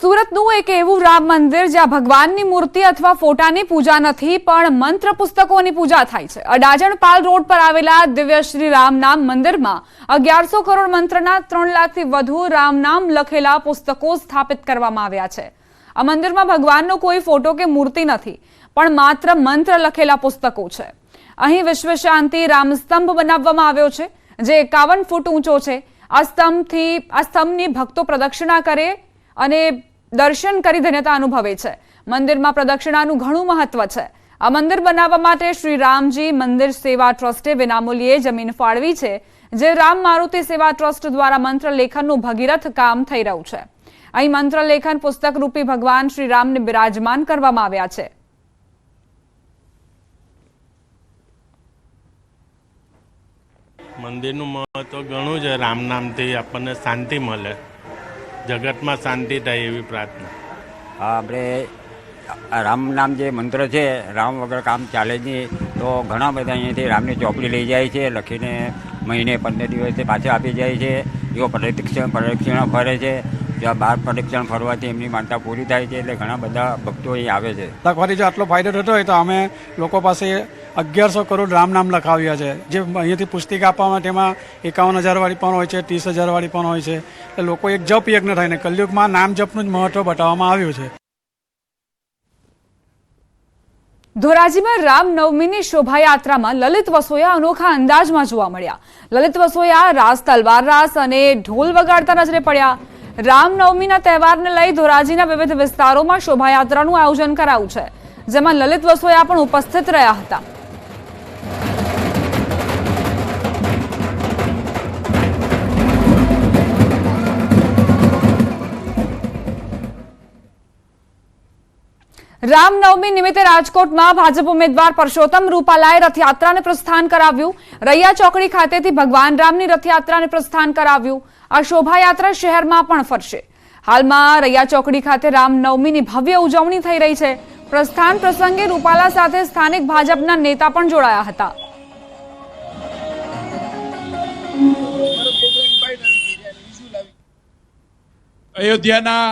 સુરતનું એક એવું રામ મંદિર જ્યાં ભગવાનની મૂર્તિ અથવા ફોટાની પૂજા નથી, પણ મંત્ર પુસ્તકોની પૂજા થાય છે. અડાજણ પાલ રોડ પર આવેલા દિવ્ય શ્રી રામ નામ મંદિરમાં અગિયારસો કરોડ મંત્રના ત્રણ લાખથી વધુ રામ નામ લખેલા પુસ્તકો સ્થાપિત કરવામાં આવ્યા છે. આ મંદિરમાં ભગવાનનો કોઈ ફોટો કે મૂર્તિ નથી, પણ માત્ર મંત્ર લખેલા પુસ્તકો છે. અહીં વિશ્વ શાંતિ રામસ્તંભ બનાવવામાં આવ્યો છે, જે એકાવન ફૂટ ઊંચો છે. આ સ્તંભથી, આ સ્તંભની ભક્તો પ્રદક્ષિણા કરે અને દર્શન કરી ધન્યતા અનુભવે છે. મંદિરમાં પ્રદક્ષિણાનું ઘણું મહત્વ છે. આ મંદિર બનાવવા માટે શ્રી રામજી મંદિર સેવા ટ્રસ્ટે વિનામૂલ્યે જમીન ફાળવી છે, જે રામ મારુતિ સેવા ટ્રસ્ટ દ્વારા મંત્ર લેખનનું ભગીરથ કામ થઈ રહ્યું છે. અહીં મંત્ર લેખન પુસ્તક રૂપી ભગવાન શ્રી રામને બિરાજમાન કરવામાં આવ્યા છે. મંદિરનું મહત્વ ઘણું છે. રામ નામથી આપણને શાંતિ મળે. જગતમાં શાંતિ થાય એવી પ્રાર્થના. હા, આપણે રામ નામ જે મંત્ર છે, રામ વગર કામ ચાલે નહીં. તો ઘણા બધા અહીંયાથી રામની ચોપડી લઈ જાય છે, લખીને મહિને પંદર દિવસે પાછા આપી જાય છે. એવો પ્રદક્ષિણ પ્રદક્ષિણા ફરે છે. ત્યાં બાર પ્રદક્ષિણ ફરવાથી એમની માનતા પૂરી થાય છે એટલે ઘણા બધા ભક્તો અહીં આવે છે. લખવાથી જો આટલો ફાયદો થતો હોય તો અમે લોકો પાસે અગિયારસો કરોડ રામ નામ લખાવ્યા છે. જે અહીંયાથી પુસ્તિકા આપવામાં તેમાં એકાવન હજારવાળી પણ હોય છે ત્રીસ હજારવાળી પણ હોય છે. એટલે લોકો એક જપ યજ્ઞ થાય ને કલયુગમાં નામ જપનું જ મહત્વ બતાવવામાં આવ્યું છે. ધોરાજીમાં રામનવમીની શોભાયાત્રામાં લલિત વસોયા અનોખા અંદાજમાં જોવા મળ્યા. લલિત વસોયા રાસ તલવાર રાસ અને ઢોલ વગાડતા નજરે પડ્યા. રામનવમીના તહેવારને લઈ ધોરાજીના વિવિધ વિસ્તારોમાં શોભાયાત્રાનું આયોજન કરાયું છે, જેમાં લલિત વસોયા પણ ઉપસ્થિત રહ્યા હતા. રામનવમી નિમિત્તે રાજકોટમાં ભાજપ ઉમેદવાર પરસોત્તમ રૂપાલાએ રથયાત્રાને પ્રસ્થાન કરાવ્યું. રૈયા ચોકડી ખાતેથી ભગવાન રામની રથયાત્રાને પ્રસ્થાન કરાવ્યું. આ શોભાયાત્રા શહેરમાં પણ ફરશે. હાલમાં રૈયા ચોકડી ખાતે રામનવમીની ભવ્ય ઉજવણી થઈ રહી છે. પ્રસ્થાન પ્રસંગે રૂપાલા સાથે સ્થાનિક ભાજપના નેતા પણ જોડાયા હતા. અયોધ્યાના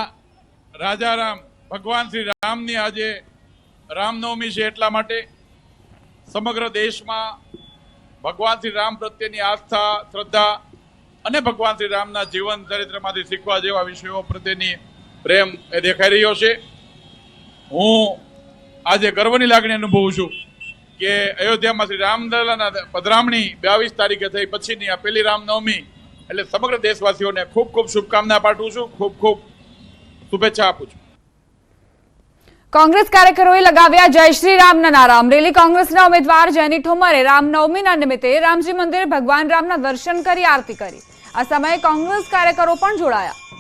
રાજારામ ભગવાન શ્રી રામની આજે રામનવમી છે એટલા માટે સમગ્ર દેશમાં ભગવાન શ્રી રામ પ્રત્યેની આસ્થા, શ્રદ્ધા અને ભગવાન શ્રી રામના જીવન ચરિત્રમાંથી શીખવા જેવા વિષયો પ્રત્યેની પ્રેમ એ દેખાઈ રહ્યો છે. હું આજે ગર્વની લાગણી અનુભવું છું કે અયોધ્યામાં શ્રી રામલલાના પધરામણી બાવીસ તારીખે થઈ, પછીની આ પહેલી રામનવમી. એટલે સમગ્ર દેશવાસીઓને ખૂબ ખૂબ શુભકામના પાઠવું છું. ખૂબ ખૂબ શુભેચ્છા આપું છું. કોંગ્રેસ કાર્યકરોએ લગાવ્યા જય શ્રી રામના નારા અમરેલી કોંગ્રેસના ઉમેદવાર જેની ઠોમરે રામનવમીના નિમિત્તે રામજી મંદિરે ભગવાન રામના દર્શન કરી આરતી કરી આ સમયે કોંગ્રેસ કાર્યકરો પણ જોડાયા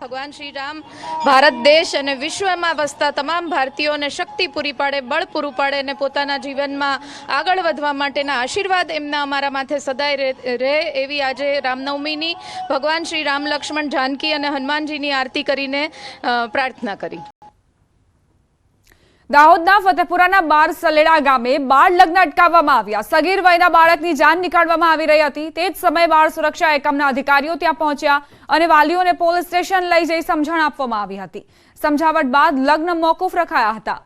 ભગવાન શ્રી રામ ભારત દેશ અને વિશ્વમાં વસતા તમામ ભારતીયોને શક્તિ પૂરી પાડે, બળ પૂરું પાડે અને પોતાના જીવનમાં આગળ વધવા માટેના આશીર્વાદ એમના અમારા માથે સદાય રહે- એવી આજે રામનવમીની ભગવાન શ્રી રામ લક્ષ્મણ જાનકી અને હનુમાનજીની આરતી કરીને પ્રાર્થના કરી. દાહોદના ફતેપુરાના બાર સલેડા ગામે બાળ લગ્ન અટકાવવામાં આવ્યા. સગીર વયના બાળકની જાન નીકાળવામાં આવી રહી હતી. તે જ સમયે બાળ સુરક્ષા એકમના અધિકારીઓ ત્યાં પહોંચ્યા અને વાલીઓને પોલીસ સ્ટેશન લઈ જઈ સમજણ આપવામાં આવી હતી. સમજાવટ બાદ લગ્ન મોકૂફ રખાયા હતા.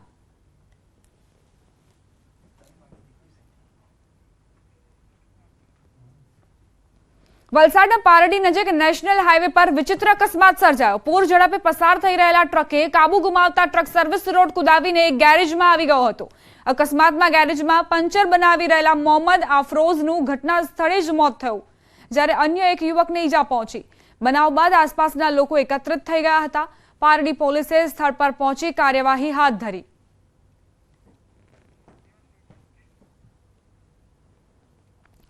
વલસાડના પારડી નજીક નેશનલ હાઈવે પર વિચિત્ર અકસ્માત સર્જાયો. પૂર ઝડપે પસાર થઈ રહેલા ટ્રકે કાબુ ગુમાવતા ટ્રક સર્વિસ રોડ કુદાવીને એક ગેરેજમાં આવી ગયો હતો. અકસ્માતમાં ગેરેજમાં પંચર બનાવી રહેલા મોહમ્મદ આફરોઝનું ઘટના સ્થળે જ મોત થયું, જ્યારે અન્ય એક યુવકને ઈજા પહોંચી. બનાવ બાદ આસપાસના લોકો એકત્રિત થઈ ગયા હતા. પારડી પોલીસે સ્થળ પર પહોંચી કાર્યવાહી હાથ ધરી.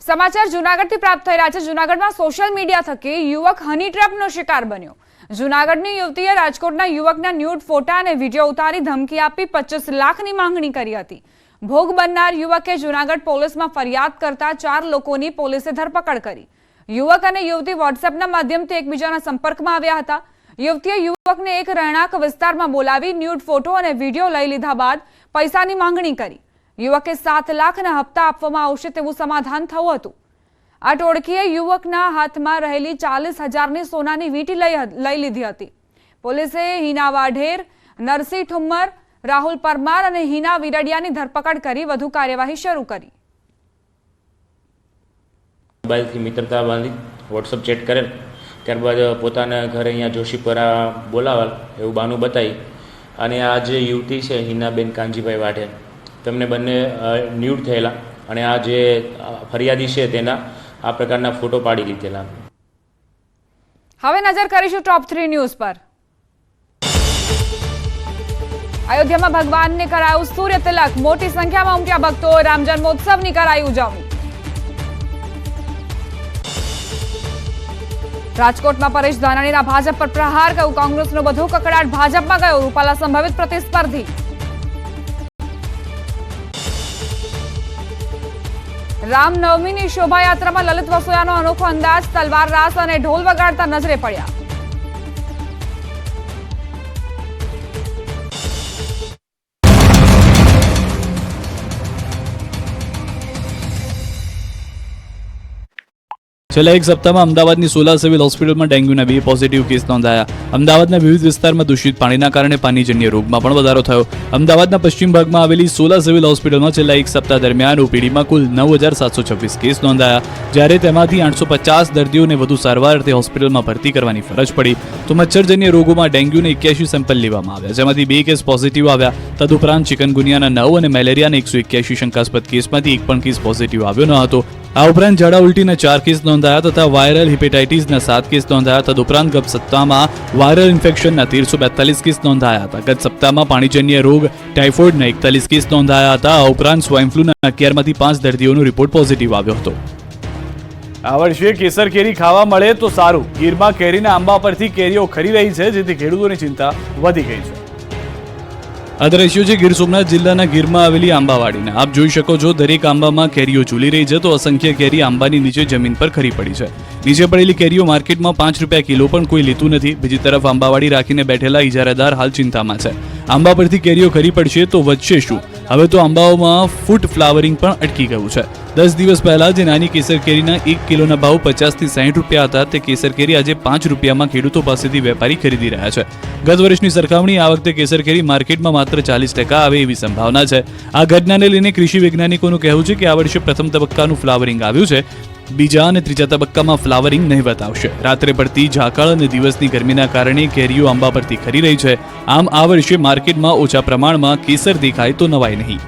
સમાચાર જુનાગઢથી પ્રાપ્ત થઈ રહ્યા છે. જુનાગઢમાં સોશિયલ મીડિયા થકી યુવક હની ટ્રેપનો શિકાર બન્યો. જુનાગઢની યુવતીએ રાજકોટના યુવકના ન્યૂડ ફોટા અને વીડિયો ઉતારી ધમકી આપી પચીસ લાખની માંગણી કરી હતી. ભોગ બનનાર યુવકે જુનાગઢ પોલીસમાં ફરિયાદ કરતા ચાર લોકોની પોલીસે ધરપકડ કરી. યુવક અને યુવતી વોટ્સએપના માધ્યમથી એકબીજાના સંપર્કમાં આવ્યા હતા. યુવતીએ યુવકને એક રહેણાંક વિસ્તારમાં બોલાવી ન્યૂડ ફોટો અને વીડિયો લઈ લીધા બાદ પૈસાની માંગણી કરી. યુવકે સાત લાખના હપ્તા આપવામાં આવશે તેવું સમાધાન થયું હતું. આ ટોળકીએ યુવકના હાથમાં રહેલી ચાલીસ હજારની સોનાની વીંટી લઈ લીધી હતી. પોલીસે હિના વાઢેર, નરસિંહ ઠુમ્મર, રાહુલ પરમાર અને હિના વિરડિયાની ધરપકડ કરી વધુ કાર્યવાહી શરૂ કરી. મોબાઈલથી મિત્રતા બાંધી વોટ્સઅપ ચેટ કરેલ. ત્યારબાદ પોતાના ઘરે અહીંયા જોશીપરા બોલાવેલ એવું બાનું બતાવી. અને આ જે યુવતી છે હિનાબેન કાનજીભાઈ વાઢેર તેમને બંને ન્યૂડ થયેલા અને આ જે ફરિયાદી છે તેના, આ પ્રકારના ફોટો પાડી લીધેલા. હવે નજર કરીશું ટોપ થ્રી ન્યૂઝ પર. અયોધ્યામાં ભગવાનને કરાયું સૂર્ય તિલક. મોટી સંખ્યામાં ઉમટ્યા ભક્તો. રામ જન્મોત્સવની કરાઈ ઉજવણી. રાજકોટમાં પરેશ ધાનાણીના ભાજપ પર પ્રહાર. કહ્યું, કોંગ્રેસનો બધો કકડાટ ભાજપમાં ગયો. રૂપાલા સંભવિત પ્રતિસ્પર્ધી. રામનવમીની શોભાયાત્રામાં લલિત વસોયાનો અનોખો અંદાજ તલવાર રાસ અને ઢોલ વગાડતા નજરે પડ્યા. છેલ્લા એક સપ્તાહમાં અમદાવાદની સોલા સિવિલ હોસ્પિટલમાં ડેન્ગ્યુના બે પોઝિટિવ કેસ નોંધાયા. અમદાવાદના વિવિધ વિસ્તારમાં દૂષિત પાણીના કારણે પાણીજન્ય રોગમાં પણ વધારો થયો. અમદાવાદના પશ્ચિમ ભાગમાં આવેલી સોલા સિવિલ હોસ્પિટલમાં છેલ્લા એક સપ્તાહ દરમિયાન ઓપીડીમાં કુલ નવ હજાર સાતસો છવ્વીસ કેસ નોંધાયા. જ્યારે તેમાંથી આઠસો પચાસ દર્દીઓને વધુ સારવાર અર્થે હોસ્પિટલમાં ભરતી કરવાની ફરજ પડી, તો મચ્છરજન્ય રોગોમાં ડેન્ગ્યુના એક્યાસી સેમ્પલ લેવામાં આવ્યા. જેમાંથી બે કેસ પોઝિટિવ આવ્યા. તદુપરાંત ચિકનગુનિયાના નવ અને મેલેરિયાના એકસો એક્યાસી શંકાસ્પદ કેસમાંથી એક પણ કેસ પોઝિટિવ આવ્યો ન હતો. આ ઉપરાંત ઝાડા ઉલટીના ચાર કેસ નોંધાયા તથા વાયરલ હિપેટાઇટિસના સાત કેસ નોંધાયા તદુપરાંત ગત સપ્તાહમાં વાયરલ ઇન્ફેક્શનના તેરસો બેતાલીસ કેસ નોંધાયા હતા. ગત સપ્તાહમાં પાણીજન્ય રોગ, ટાઇફોઇડના એકતાલીસ કેસ નોંધાયા હતા. આ ઉપરાંત સ્વાઇન ફ્લૂના અગિયારમાંથી પાંચ દર્દીઓનો રિપોર્ટ પોઝિટિવ આવ્યો હતો. આ વર્ષે કેસર કેરી ખાવા મળે તો સારું. ગીરમાં કેરીના આંબા પરથી કેરીઓ ખરી રહી છે, જેથી ખેડૂતોની ચિંતા વધી ગઈ છે. આ દ્રશ્યો છે, ગીર સોમનાથ જિલ્લાના ગીરમાં આવેલી આંબાવાડીને. આપ જોઈ શકો છો, દરેક આંબામાં કેરીઓ ઝૂલી રહી છે, તો અસંખ્ય કેરી આંબાની નીચે જમીન પર ખરી પડી છે. નીચે પડેલી કેરીઓ માર્કેટમાં પાંચ રૂપિયા કિલો પણ કોઈ લેતું નથી. બીજી તરફ આંબાવાડી રાખીને બેઠેલા ઇજારેદાર હાલ ચિંતામાં છે. આંબા પરથી કેરીઓ ખરી પડશે તો વધશે શું? હવે તો આંબાઓમાં ફૂટ ફ્લાવરિંગ પણ અટકી ગયું છે. દસ દિવસ પહેલા જે નાની કેસર કેરીના એક કિલોના ભાવ પચાસથી સાહીઠ રૂપિયા હતા. તે કેસર કેરી આજે પાંચ રૂપિયામાં ખેડૂતો પાસેથી વેપારી ખરીદી રહ્યા છે. ગત વર્ષની સરખામણી આ વખતે કેસર કેરી માર્કેટમાં માત્ર ચાલીસ ટકા આવે એવી સંભાવના છે. આ ઘટનાને લઈને કૃષિ વૈજ્ઞાનિકોનું કહેવું છે કે આ વર્ષે પ્રથમ તબક્કાનું ફ્લાવરિંગ આવ્યું છે. બીજા અને ત્રીજા તબક્કામાં ફ્લાવરિંગ નહીવત આવશે રાત્રે પડતી ઝાકળ અને દિવસની ગરમીના કારણે કેરીઓ આંબા પરથી ખરી રહી છે. આમ આ વર્ષે માર્કેટમાં ઓછા પ્રમાણમાં કેસર દેખાય તો નવાય નહીં.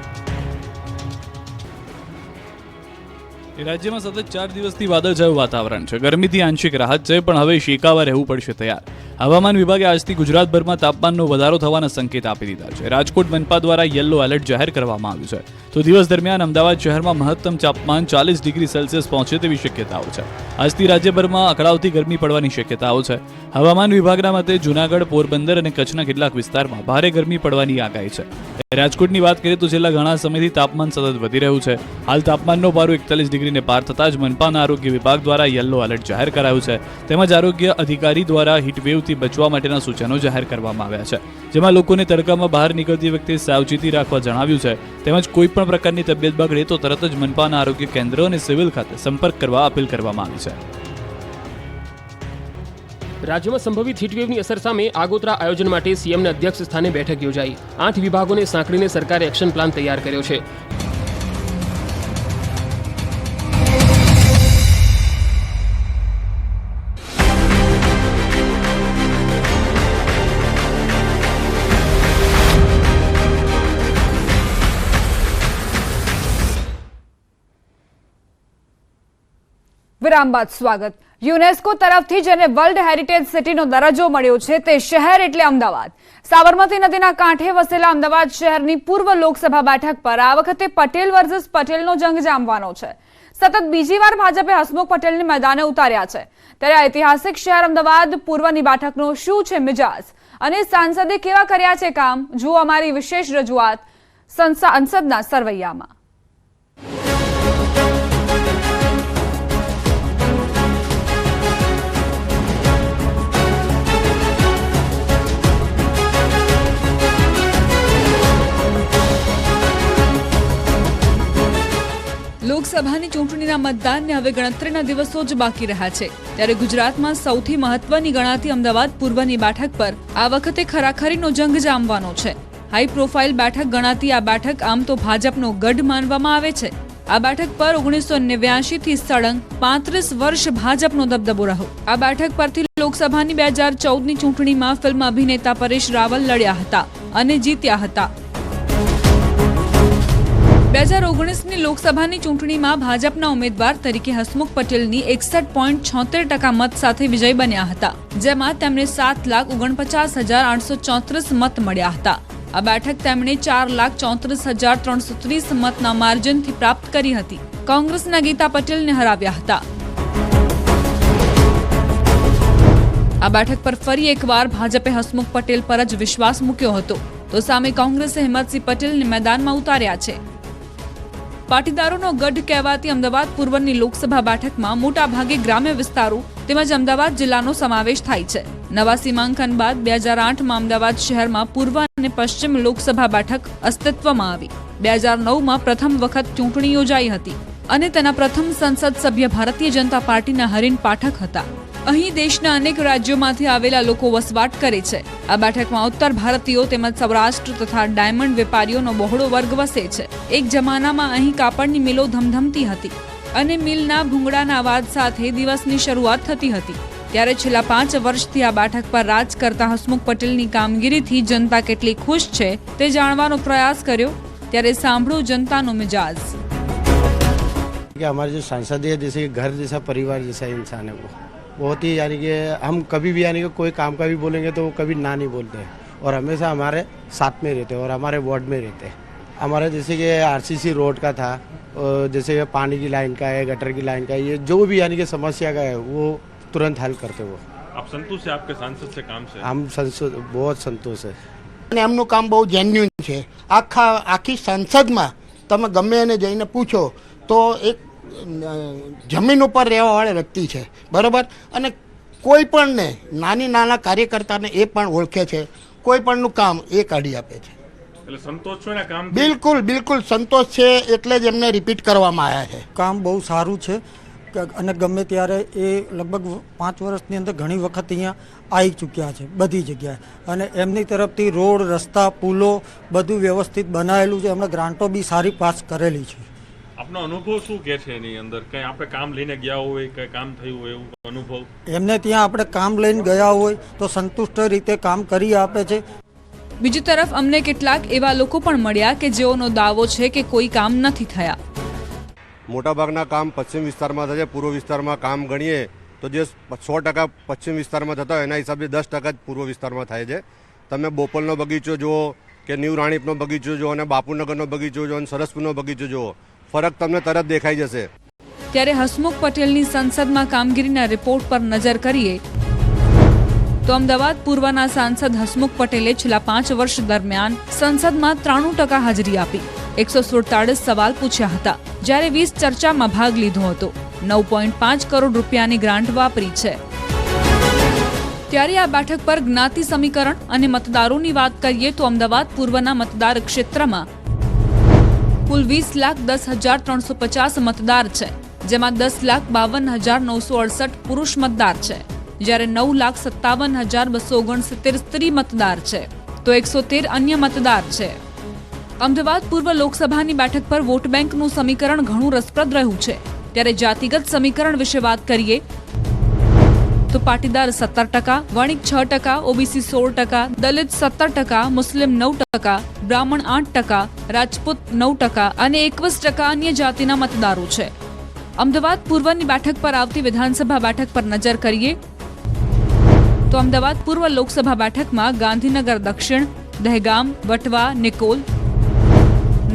રાજ્યમાં સતત ચાર દિવસથી વાદળછાયું વાતાવરણ છે. ગરમીથી આંશિક રાહત છે, પણ હવે શેકાવા રહેવું પડશે તૈયાર. હવામાન વિભાગે આજથી ગુજરાતભરમાં તાપમાનનો વધારો થવાના સંકેત આપી દીધા છે. રાજકોટ મનપા દ્વારા યલો એલર્ટ જાહેર કરવામાં આવ્યું છે. તો દિવસ દરમિયાન અમદાવાદ શહેરમાં મહત્તમ તાપમાન ચાલીસ ડિગ્રી સેલ્સિયસ પહોંચે તેવી શક્યતાઓ છે. આજથી રાજ્યભરમાં અકળાવતી ગરમી પડવાની શક્યતાઓ છે. હવામાન વિભાગના મતે જૂનાગઢ, પોરબંદર અને કચ્છના કેટલાક વિસ્તારમાં ભારે ગરમી પડવાની આગાહી છે. રાજકોટની વાત કરીએ તો છેલ્લા ઘણા સમયથી તાપમાન સતત વધી રહ્યું છે. હાલ તાપમાનનો પારો એકતાલીસ ડિગ્રીને પાર થતાં જ મનપાના આરોગ્ય વિભાગ દ્વારા યલો એલર્ટ જાહેર કરાયું છે. તેમજ આરોગ્ય અધિકારી દ્વારા હીટવેવથી બચવા માટેના સૂચનો જાહેર કરવામાં આવ્યા છે. જેમાં લોકોને તડકામાં બહાર નીકળતી વખતે સાવચેતી રાખવા જણાવ્યું છે. તેમજ કોઈ પણ પ્રકારની તબિયત બગડે તો તરત જ મનપાના આરોગ્ય કેન્દ્ર અને સિવિલ ખાતે સંપર્ક કરવા અપીલ કરવામાં આવી છે. રાજ્યમાં સંભવિત હીટવેવની અસર સામે આગોતરા આયોજન માટે સીએમના અધ્યક્ષ સ્થાને બેઠક યોજાઈ. આઠ વિભાગોને સાંકળીને સરકારે એક્શન પ્લાન તૈયાર કર્યો છે. વિરામ બાદ સ્વાગત. યુનેસ્કો તરફથી જેને વર્લ્ડ હેરિટેજ સિટીનો દરજ્જો મળ્યો છે તે શહેર એટલે અમદાવાદ. સાબરમતી નદીના કાંઠે વસેલા અમદાવાદ શહેરની પૂર્વ લોકસભા બેઠક પર આ વખતે પટેલ વર્સિસ પટેલનો જંગ જામવાનો છે. સતત બીજી વાર ભાજપે હસમુખ પટેલને મેદાને ઉતાર્યા છે. ત્યારે ઐતિહાસિક શહેર અમદાવાદ પૂર્વની બેઠકનો શું છે મિજાજ? અને સાંસદે કેવા કર્યા છે કામ? જુઓ અમારી વિશેષ રજૂઆત સંસદના સરવૈયામાં. લોકસભાની ચૂંટણીના મતદાનને હવે ગણતરીના દિવસો જ બાકી રહ્યા છે. ત્યારે ગુજરાતમાં સૌથી મહત્વની ગણાતી અમદાવાદ પૂર્વની બેઠક પર આ વખતે ખરાખરીનો જંગ જામવાનો છે. હાઈ પ્રોફાઇલ બેઠક ગણાતી આ બેઠક આમ તો ભાજપનો ગઢ માનવામાં આવે છે. આ બેઠક પર ઓગણીસો નેવ્યાસી થી સળંગ પાંત્રીસ વર્ષ ભાજપનો દબદબો રહ્યો. આ બેઠક પરથી લોકસભાની બે હજાર ચૌદની ચૂંટણીમાં ફિલ્મ અભિનેતા પરેશ રાવલ લડ્યા હતા અને જીત્યા હતા. બે હજાર ઓગણીસની લોકસભાની ચૂંટણીમાં ભાજપના ઉમેદવાર તરીકે હસમુખ પટેલની એકસઠ પોઈન્ટ છોતેર ટકા મત સાથે વિજય બન્યા હતા, જેમાં તેમને સાત લાખ ઓગણપચાસ હજાર આઠસો ચોત્રીસ મત મળ્યા હતા. આ બેઠક તેમણે ચાર લાખ ચોત્રીસ હજાર ત્રણસો ત્રીસ મતના માર્જિનથી પ્રાપ્ત કરી હતી. કોંગ્રેસના ગીતા પટેલને હરાવ્યા હતા. આ બેઠક પર ફરી એકવાર ભાજપે હસમુખ પટેલ પર જ વિશ્વાસ મૂક્યો હતો. તો સામે કોંગ્રેસે હિંમતસિંહ પટેલને મેદાનમાં ઉતાર્યા છે. પાટીદારોનો ગઢ કહેવાતી અમદાવાદ પૂર્વની લોકસભા બેઠકમાં મોટા ભાગે ગ્રામ્ય વિસ્તારો તેમજ અમદાવાદ જિલ્લાનો સમાવેશ થાય છે. નવા સીમાંકન બાદ બે હજાર આઠમાં અમદાવાદ શહેરમાં પૂર્વ અને પશ્ચિમ લોકસભા બેઠક અસ્તિત્વમાં આવી. બે હજાર નવમાં પ્રથમ વખત ચૂંટણી યોજાઈ હતી અને તેના પ્રથમ સંસદ સભ્ય ભારતીય જનતા પાર્ટીના હરીન પાઠક હતા. અહીં દેશના અનેક રાજ્યોમાંથી આવેલા લોકો વસવાટ કરે છે. આ બેઠકમાં ઉત્તર ભારતીયો તેમજ સૌરાષ્ટ્ર તથા ડાયમંડ વેપારીઓનો બહોળો વર્ગ વસે છે. એક જમાનામાં અહીં કાપડની મિલો ધમધમતી હતી અને મિલના ભૂંગળાના અવાજ સાથે દિવસની શરૂઆત થતી હતી. ત્યારે છેલ્લા પાંચ વર્ષથી આ બેઠક પર રાજ કરતા હસમુખ પટેલની કામગીરીથી જનતા કેટલી ખુશ છે તે જાણવાનો પ્રયાસ કર્યો. ત્યારે સાંભળો જનતાનો મિજાજ. કે અમારે જો સાંસદીય જૈસે ઘર જૈસા પરિવાર જૈસા ઇન્સાન હે बहुत ही यानी कि हम कभी भी यानी कि कोई काम का भी बोलेंगे तो वो कभी ना नहीं बोलते हैं और हमेशा हमारे साथ में रहते हैं और हमारे वार्ड में रहते हैं हमारा जैसे कि आरसीसी रोड का था और जैसे कि पानी की लाइन का है गटर की लाइन का है ये जो भी यानी कि समस्या का है वो तुरंत हल करते वो आप संतुष्ट है आपके सांसद से काम से हम संसद बहुत संतोष है અને એમનું કામ બહુ જેન્યુન છે આખા આખી સંસદમાં તમે ગમે એને જઈને પૂછો તો એક અ, જમીન ઉપર રહેવાવાળા વ્યક્તિ છે બરાબર? અને કોઈ પણને નાની નાના કાર્યકર્તાને એ પણ ઓળખે છે કોઈ પણનું કામ એ કાઢી આપે છે. એટલે સંતોષ છો ને કામ બિલકુલ બિલકુલ સંતોષ છે એટલે જ એમને રિપીટ કરવામાં આવ્યા છે. કામ બહુ સારું છે અને ગમે ત્યારે એ લગભગ પાંચ વર્ષની અંદર ઘણી વખત અહીંયા આવી ચૂક્યા છે બધી જગ્યાએ. અને એમની તરફથી રોડ રસ્તા પુલો બધું વ્યવસ્થિત બનાવેલું છે. એમણે ગ્રાન્ટો બી સારી પાસ કરેલી છે. આપનો અનુભવ શું કે છે એની અંદર? કઈ આપણે કામ લઈને ગયા હોય કઈ કામ થયું હોય એવું અનુભવ? એમને ત્યાં આપણે કામ લઈને ગયા હોય તો સંતુષ્ટ રીતે કામ કરી આપે છે. બીજી તરફ અમને કેટલાક એવા લોકો પણ મળ્યા કે જેઓનો દાવો છે કે કોઈ કામ નથી થયા. મોટાભાગના કામ પશ્ચિમ વિસ્તારમાં થાય છે પૂર્વ વિસ્તારમાં કામ ગણીએ તો જે સો ટકા પશ્ચિમ વિસ્તારમાં થતા હોય એના હિસાબે દસ ટકા જ પૂર્વ વિસ્તારમાં થાય છે. તમે બોપલનો બગીચો જુઓ કે ન્યૂ રાણીપનો બગીચો જુઓ અને બાપુનગરનો બગીચો જુઓ અને સરસપુરનો બગીચો જુઓ ફરક તમને તરત દેખાઈ જશે. ત્યારે હસમુખ પટેલની સંસદમાં કામગીરીના રિપોર્ટ પર નજર કરીએ. તો અમદાવાદ પૂર્વના સાંસદ હસમુખ પટેલે છેલ્લા પાંચ વર્ષ દરમિયાન સંસદમાં ત્રાણું ટકા હાજરી આપી. એકસો સુડતાળીસ સવાલ પૂછ્યા હતા. જ્યારે વીસ ચર્ચામાં ભાગ લીધો હતો. નવ પોઈન્ટ પાંચ કરોડ રૂપિયાની ગ્રાન્ટ વાપરી છે. ત્યારે આ બેઠક પર જ્ઞાતિ સમીકરણ અને મતદારોની વાત કરીએ તો અમદાવાદ પૂર્વના મતદાર ક્ષેત્રમાં કુલ વીસ લાખ દસ હજાર ત્રણસો પચાસ મતદાર છે, જેમાં દસ લાખ બાવન હજાર નવસો અડસઠ પુરુષ મતદાર છે, જ્યારે નવ લાખ સત્તાવન હજાર બસો ઓગણસિત્તેર સ્ત્રી મતદાર છે, તો એકસો તેર અન્ય મતદાર છે. અમદાવાદ પૂર્વ લોકસભાની બેઠક પર વોટ બેંકનું સમીકરણ ઘણું રસપ્રદ રહ્યું છે. ત્યારે જાતિગત સમીકરણ વિશે વાત કરીએ પાટીદાર સત્તર ટકા, વણિક છ ટકા, ઓબીસી સોળ ટકા, દલિત સત્તર ટકા, મુસ્લિમ નવ ટકા, બ્રાહ્મણ આઠ ટકા, રાજપૂત નવ ટકા અને એકવીસ ટકા અન્ય જાતિના મતદારો છે. અમદાવાદ પૂર્વની બેઠક પર આવતી વિધાનસભા બેઠક પર નજર કરીએ. તો અમદાવાદ પૂર્વ લોકસભા બેઠકમાં ગાંધીનગર દક્ષિણ, દહેગામ, વટવા, નિકોલ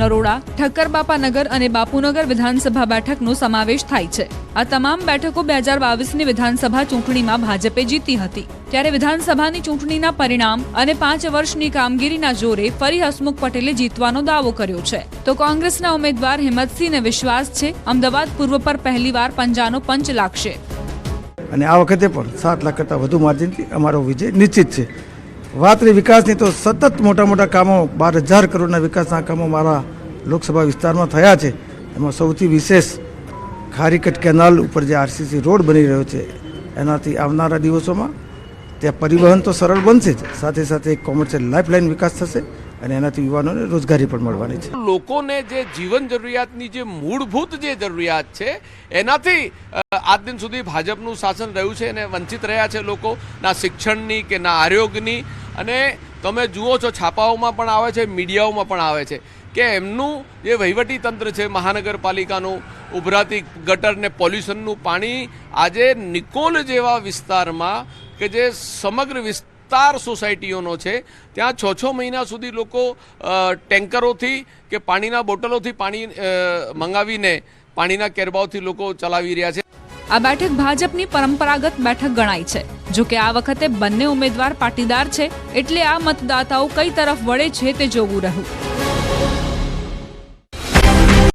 નરોડા ઠક્કરબાપાનગર અને બાપુનગર વિધાનસભા બેઠકનો સમાવેશ થાય છે. આ તમામ બેઠકો બે હજાર બાવીસની વિધાનસભા ચૂંટણીમાં ભાજપે જીતી હતી. ત્યારે વિધાનસભાની ચૂંટણીના પરિણામ અને પાંચ વર્ષની કામગીરીના જોરે ફરી હસમુખ પટેલે જીતવાનો દાવો કર્યો છે. તો કોંગ્રેસના ઉમેદવાર હિંમતસિંહને વિશ્વાસ છે? અમદાવાદ પૂર્વ પર પહેલીવાર પંજાનો પંચ લાગશે. અને આ વખતે પણ સાત લાખ કરતાં વધુ માર્જિનથી અમારો વિજય નિશ્ચિત છે. વાત રહી વિકાસની તો સતત મોટા મોટા કામો, બાર હજાર કરોડના વિકાસના કામો મારા લોકસભા વિસ્તારમાં થયા છે. એમાં સૌથી વિશેષ ખારીકટ કેનાલ ઉપર જે આરસીસી રોડ બની રહ્યો છે, એનાથી આવનારા દિવસોમાં ત્યાં પરિવહન તો સરળ બનશે જ. સાથે સાથે એક કોમર્શિયલ લાઇફલાઇન વિકાસ થશે અને એનાથી યુવાનોને રોજગારી પણ મળવાની છે. લોકોને જે જીવન જરૂરિયાતની જે મૂળભૂત જે જરૂરિયાત છે, એનાથી આજ દિન સુધી ભાજપનું શાસન રહ્યું છે અને વંચિત રહ્યા છે લોકો. ના શિક્ષણની કે ના આરોગ્યની અને તમે જુઓ છો, છાપાઓમાં પણ આવે છે, મીડિયાઓમાં પણ આવે છે કે એમનું જે વહીવટી તંત્ર છે, મહાનગરપાલિકાનું, ઉભરાતી ગટર ને પોલ્યુશનનું પાણી આજે નિકોલ જેવા વિસ્તારમાં કે જે સમગ્ર વિસ્તાર સોસાયટીઓનો છે, ત્યાં છ છ મહિના સુધી લોકો ટેન્કરોથી કે પાણીના બોટલોથી પાણી મંગાવીને પાણીના કેરબાઓથી લોકો ચલાવી રહ્યા છે. આ બેઠક ભાજપની પરંપરાગત બેઠક ગણાય છે. જો કે આ વખતે બંને ઉમેદવાર પાટીદાર છે, એટલે આ મતદાતાઓ કઈ તરફ વળે છે તે જોવું રહ્યું.